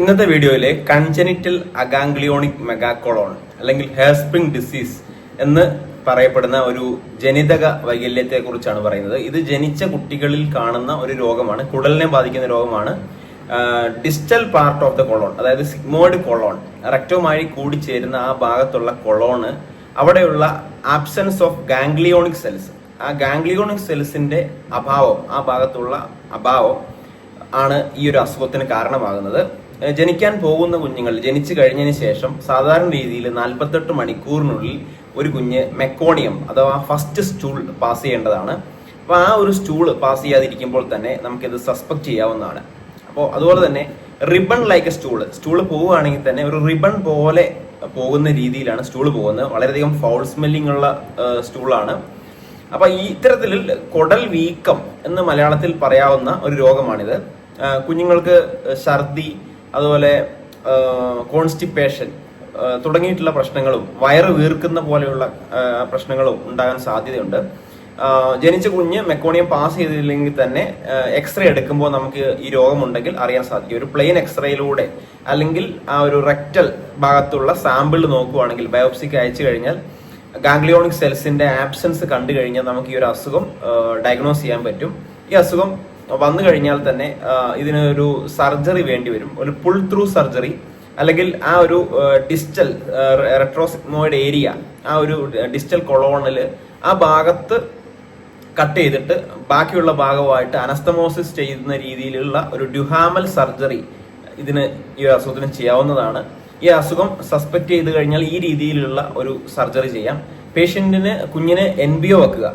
ഇന്നത്തെ വീഡിയോയിലെ കൺജനിറ്റൽ അഗാംഗ്ലിയോണിക് മെഗാക്കോളോൺ അല്ലെങ്കിൽ ഹെയർ സ്പ്രിംഗ് ഡിസീസ് എന്ന് പറയപ്പെടുന്ന ഒരു ജനിതക വൈകല്യത്തെ കുറിച്ചാണ് പറയുന്നത്. ഇത് ജനിച്ച കുട്ടികളിൽ കാണുന്ന ഒരു രോഗമാണ് കുടലിനെ ബാധിക്കുന്ന രോഗമാണ് distal part of the colon അതായത് സിഗ്മോയിഡ് കൊളോൺ കൂടി ചേരുന്ന ആ ഭാഗത്തുള്ള കൊളോണ്. അവിടെയുള്ള ആബ്സെൻസ് ഓഫ് ഗാംഗ്ലിയോണിക് സെൽസ്. ആ ഗാംഗ്ലിയോണിക് സെൽസിന്റെ അഭാവം ആ ഭാഗത്തുള്ള അഭാവം ആണ് ഈ ഒരു അസുഖത്തിന് കാരണമാകുന്നത്. ജനിക്കാൻ പോകുന്ന കുഞ്ഞുങ്ങൾ ജനിച്ചു കഴിഞ്ഞതിന് ശേഷം സാധാരണ രീതിയിൽ നാൽപ്പത്തെട്ട് മണിക്കൂറിനുള്ളിൽ ഒരു കുഞ്ഞ് മെക്കോണിയം അഥവാ ഫസ്റ്റ് സ്റ്റൂൾ പാസ് ചെയ്യേണ്ടതാണ്. അപ്പോൾ ആ ഒരു സ്റ്റൂൾ പാസ് ചെയ്യാതിരിക്കുമ്പോൾ തന്നെ നമുക്കിത് സസ്പെക്ട് ചെയ്യാവുന്നതാണ്. അപ്പോൾ അതുപോലെ തന്നെ റിബൺ ലൈക്ക് സ്റ്റൂൾ സ്റ്റൂൾ പോവുകയാണെങ്കിൽ തന്നെ ഒരു റിബൺ പോലെ പോകുന്ന രീതിയിലാണ് സ്റ്റൂൾ പോകുന്നത്. വളരെയധികം ഫൗൾ സ്മെല്ലിംഗ് ഉള്ള സ്റ്റൂളാണ് അപ്പൊ ഈ ഇത്തരത്തിൽ കൊടൽ വീക്കം എന്ന് മലയാളത്തിൽ പറയാവുന്ന ഒരു രോഗമാണിത്. കുഞ്ഞുങ്ങൾക്ക് ഛർദി അതുപോലെ കോൺസ്റ്റിപ്പേഷൻ തുടങ്ങിയിട്ടുള്ള പ്രശ്നങ്ങളും വയറ് വീർക്കുന്ന പോലെയുള്ള പ്രശ്നങ്ങളും ഉണ്ടാകാൻ സാധ്യതയുണ്ട്. ജനിച്ച കുഞ്ഞ് മെക്കോണിയം പാസ് ചെയ്തില്ലെങ്കിൽ തന്നെ എക്സ്റേ എടുക്കുമ്പോൾ നമുക്ക് ഈ രോഗമുണ്ടെങ്കിൽ അറിയാൻ സാധിക്കും. ഒരു പ്ലെയിൻ എക്സ്റേയിലൂടെ അല്ലെങ്കിൽ ആ ഒരു റെക്റ്റൽ ഭാഗത്തുള്ള സാമ്പിൾ നോക്കുവാണെങ്കിൽ ബയോപ്സിക്ക് അയച്ചു കഴിഞ്ഞാൽ ഗാംഗ്ലിയോണിക് സെൽസിന്റെ ആബ്സെൻസ് കണ്ടു കഴിഞ്ഞാൽ നമുക്ക് ഈ ഒരു അസുഖം ഡയഗ്നോസ് ചെയ്യാൻ പറ്റും. ഈ അസുഖം വന്നു കഴിഞ്ഞാൽ തന്നെ ഇതിനൊരു സർജറി വേണ്ടി വരും. ഒരു പുൾ ത്രൂ സർജറി അല്ലെങ്കിൽ ആ ഒരു ഡിസ്റ്റൽ റെട്രോസിഗ്മോയിഡ് ഏരിയ ആ ഒരു ഡിസ്റ്റൽ കൊളോണിൽ ആ ഭാഗത്ത് കട്ട് ചെയ്തിട്ട് ബാക്കിയുള്ള ഭാഗമായിട്ട് അനസ്തമോസിസ് ചെയ്യുന്ന രീതിയിലുള്ള ഒരു ഡ്യുഹാമൽ സർജറി ഇതിന് ഈ അസുഖത്തിന് ചെയ്യാവുന്നതാണ്. ഈ അസുഖം സസ്പെക്ട് ചെയ്ത് കഴിഞ്ഞാൽ ഈ രീതിയിലുള്ള ഒരു സർജറി ചെയ്യാം. പേഷ്യന്റിന് കുഞ്ഞിന് എൻ ബി ഒ വെക്കുക.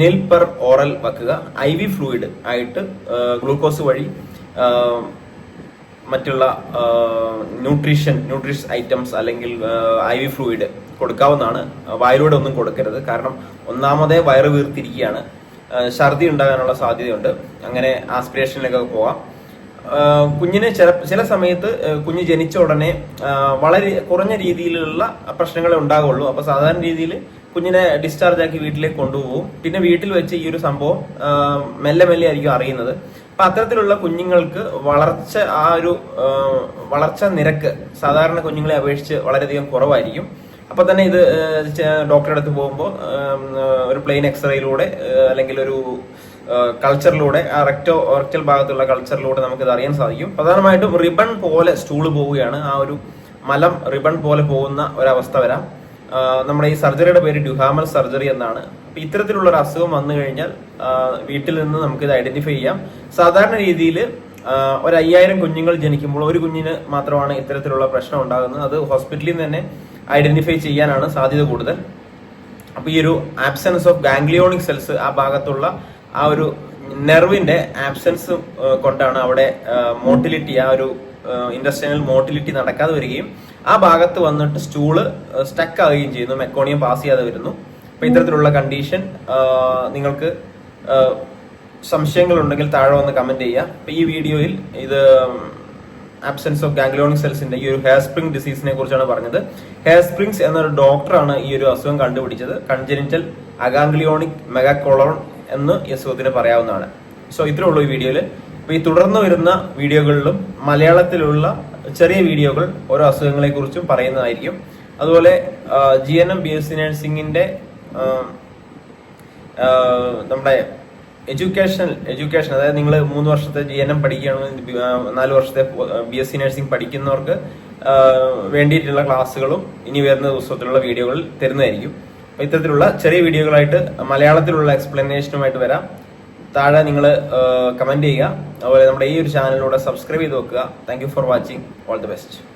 നെൽ പെർ ഓറൽ വെക്കുക. ഐ വി ഫ്ലൂയിഡ് ആയിട്ട് ഗ്ലൂക്കോസ് വഴി മറ്റുള്ള ന്യൂട്രീഷൻ ന്യൂട്രീഷൻ ഐറ്റംസ് അല്ലെങ്കിൽ ഐ വി ഫ്ലൂയിഡ് കൊടുക്കാവുന്നതാണ്. വായിലൂടെ ഒന്നും കൊടുക്കരുത്. കാരണം ഒന്നാമതേ വയറ് വീർത്തിരിക്കുകയാണ്. ഛർദി ഉണ്ടാകാനുള്ള സാധ്യതയുണ്ട്. അങ്ങനെ ആസ്പിറേഷനിലൊക്കെ പോവാം കുഞ്ഞിനെ ചില ചില സമയത്ത് കുഞ്ഞ് ജനിച്ച ഉടനെ വളരെ കുറഞ്ഞ രീതിയിലുള്ള പ്രശ്നങ്ങളെ ഉണ്ടാകുള്ളൂ അപ്പൊ സാധാരണ രീതിയിൽ കുഞ്ഞിനെ ഡിസ്ചാർജ് ആക്കി വീട്ടിലേക്ക് കൊണ്ടുപോകും. പിന്നെ വീട്ടിൽ വെച്ച് ഈ ഒരു സംഭവം മെല്ലെ മെല്ലെ ആയിരിക്കും അറിയുന്നത്. അപ്പൊ അത്തരത്തിലുള്ള കുഞ്ഞുങ്ങൾക്ക് വളർച്ച ആ ഒരു വളർച്ച നിരക്ക് സാധാരണ കുഞ്ഞുങ്ങളെ അപേക്ഷിച്ച് വളരെയധികം കുറവായിരിക്കും. അപ്പൊ തന്നെ ഇത് ഡോക്ടറെ അടുത്ത് പോകുമ്പോൾ ഒരു പ്ലെയിൻ എക്സ്റേയിലൂടെ അല്ലെങ്കിൽ ഒരു കൾച്ചറിലൂടെ ആ റെക്ടോ ഒറക്ടൽ ഭാഗത്തുള്ള കൾച്ചറിലൂടെ നമുക്ക് ഇത് അറിയാൻ സാധിക്കും. പ്രധാനമായിട്ടും റിബൺ പോലെ സ്റ്റൂൾ പോവുകയാണ്. ആ ഒരു മലം റിബൺ പോലെ പോകുന്ന ഒരവസ്ഥ വരാം. നമ്മുടെ ഈ സർജറിയുടെ പേര് ഡ്യുഹാമൽ സർജറി എന്നാണ്. അപ്പൊ ഇത്തരത്തിലുള്ള ഒരു അസുഖം വന്നു കഴിഞ്ഞാൽ വീട്ടിൽ നിന്ന് നമുക്ക് ഇത് ഐഡന്റിഫൈ ചെയ്യാം. സാധാരണ രീതിയിൽ ഒരു അയ്യായിരം കുഞ്ഞുങ്ങൾ ജനിക്കുമ്പോൾ ഒരു കുഞ്ഞിന് മാത്രമാണ് ഇത്തരത്തിലുള്ള പ്രശ്നം ഉണ്ടാകുന്നത്. അത് ഹോസ്പിറ്റലിൽ നിന്ന് തന്നെ ഐഡന്റിഫൈ ചെയ്യാനാണ് സാധ്യത കൂടുതൽ. അപ്പൊ ഈ ഒരു ആബ്സെൻസ് ഓഫ് ഗാംഗ്ലിയോണിക് സെൽസ് ആ ഭാഗത്തുള്ള ആ ഒരു നെർവിന്റെ ആബ്സെൻസ് കൊണ്ടാണ് അവിടെ മോട്ടിലിറ്റി ആ ഒരു ഇൻഡസ്ട്രിയൽ മോട്ടിലിറ്റി നടക്കാതെ വരികയും ആ ഭാഗത്ത് വന്നിട്ട് സ്റ്റൂൾ സ്റ്റക്ക് ആവുകയും ചെയ്യുന്നു. മെക്കോണിയം പാസ് ചെയ്യാതെ വരുന്നു. അപ്പൊ ഇത്തരത്തിലുള്ള കണ്ടീഷൻ നിങ്ങൾക്ക് സംശയങ്ങളുണ്ടെങ്കിൽ താഴെ വന്ന് കമന്റ് ചെയ്യുക. അപ്പൊ ഈ വീഡിയോയിൽ ഇത് ആബ്സെൻസ് ഓഫ് ഗാംഗ്ലോണിക് സെൽസിന്റെ ഈ ഒരു ഹെയർ സ്പ്രിംഗ് ഡിസീസിനെ കുറിച്ചാണ് പറഞ്ഞത്. ഹെയർ സ്പ്രിങ്സ് എന്നൊരു ഡോക്ടറാണ് ഈ ഒരു അസുഖം കണ്ടുപിടിച്ചത്. കൺജനിറ്റൽ അഗാംഗ്ലിയോണിക് മെഗാകോളോൺ എന്ന് ഈ അസുഖത്തിന് പറയാവുന്നതാണ്. സോ ഇത്രേ ഉള്ളൂ ഈ വീഡിയോയിൽ അപ്പൊ ഈ തുടർന്ന് വരുന്ന വീഡിയോകളിലും മലയാളത്തിലുള്ള ചെറിയ വീഡിയോകൾ ഓരോ അസുഖങ്ങളെ കുറിച്ചും പറയുന്നതായിരിക്കും. അതുപോലെ G N M B S C നഴ്സിംഗിന്റെ നമ്മുടെ എഡ്യൂക്കേഷൻ എഡ്യൂക്കേഷൻ അതായത് നിങ്ങൾ മൂന്ന് വർഷത്തെ ജി എൻ എം പഠിക്കുകയാണെങ്കിൽ നാല് വർഷത്തെ ബി എസ് സി നഴ്സിംഗ് പഠിക്കുന്നവർക്ക് വേണ്ടിയിട്ടുള്ള ക്ലാസ്സുകളും ഇനി വരുന്ന ദിവസത്തിലുള്ള വീഡിയോകളിൽ തരുന്നതായിരിക്കും. ഇത്തരത്തിലുള്ള ചെറിയ വീഡിയോകളായിട്ട് മലയാളത്തിലുള്ള എക്സ്പ്ലനേഷനുമായിട്ട് വരാം. താഴെ നിങ്ങൾ കമന്റ് ചെയ്യുക. അതുപോലെ നമ്മുടെ ഈ ഒരു ചാനലിലൂടെ സബ്സ്ക്രൈബ് ചെയ്ത് വെക്കുക. Thank for watching all the best